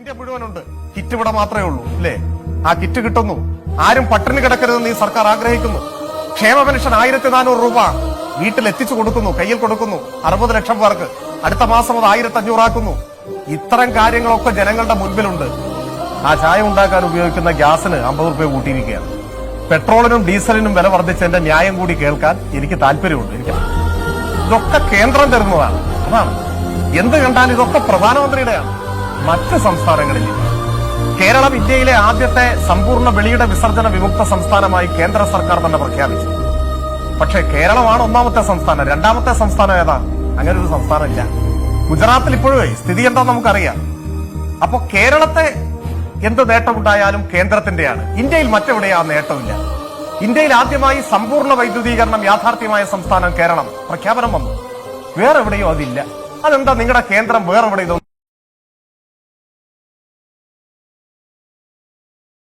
India മുഴുവനുണ്ട്. Kit ഇവിടെ മാത്രമേ ഉള്ളൂ അല്ലേ? ആ കിറ്റ് കിട്ടുന്നു. ആരും പട്ടിണി കിടക്കരുതെന്ന് ഈ സർക്കാർ ആഗ്രഹിക്കുന്നു. ക്ഷേമ പെൻഷൻ ആയിരത്തി നാനൂറ് രൂപ വീട്ടിൽ എത്തിച്ചു കൊടുക്കുന്നു കയ്യിൽ കൊടുക്കുന്നു. അറുപത് ലക്ഷം പേർക്ക്. അടുത്ത മാസം അത് ആയിരത്തി അഞ്ഞൂറാക്കുന്നു ഇത്തരം കാര്യങ്ങളൊക്കെ ജനങ്ങളുടെ മുൻപിലുണ്ട്. ആ ചായ ഉണ്ടാക്കാൻ ഉപയോഗിക്കുന്ന ഗ്യാസിന് അമ്പത് റുപ്യ കൂട്ടിയിരിക്കുകയാണ്. പെട്രോളിനും ഡീസലിനും വില വർദ്ധിച്ചതിന്റെ ന്യായം കൂടി കേൾക്കാൻ എനിക്ക് താല്പര്യമുണ്ട്. എനിക്ക് ഇതൊക്കെ കേന്ദ്രം തരുന്നതാണ്. അതാണ്. എന്ത് കണ്ടാലും ഇതൊക്കെ പ്രധാനമന്ത്രിയുടെയാണ്. മറ്റ് സംസ്ഥാനങ്ങളിൽ. കേരളം ഇന്ത്യയിലെ ആദ്യത്തെ സമ്പൂർണ വെളിയുടെ വിസർജന വിമുക്ത സംസ്ഥാനമായി കേന്ദ്ര സർക്കാർ തന്നെ പ്രഖ്യാപിച്ചു. പക്ഷേ കേരളമാണ് ഒന്നാമത്തെ സംസ്ഥാനം. രണ്ടാമത്തെ സംസ്ഥാനം ഏതാ? അങ്ങനെ ഒരു സംസ്ഥാനമില്ല. ഗുജറാത്തിൽ ഇപ്പോഴേ സ്ഥിതി എന്താ നമുക്കറിയാം. അപ്പോ കേരളത്തെ എന്ത് നേട്ടമുണ്ടായാലും കേന്ദ്രത്തിന്റെയാണ് ഇന്ത്യയിൽ മറ്റെവിടെയാ ആ നേട്ടമില്ല. ഇന്ത്യയിൽ ആദ്യമായി സമ്പൂർണ വൈദ്യുതീകരണം യാഥാർത്ഥ്യമായ സംസ്ഥാനം കേരളം. പ്രഖ്യാപനം വന്നു. വേറെ എവിടെയോ അതില്ല. അതെന്താ നിങ്ങളുടെ കേന്ദ്രം വേറെവിടെയോ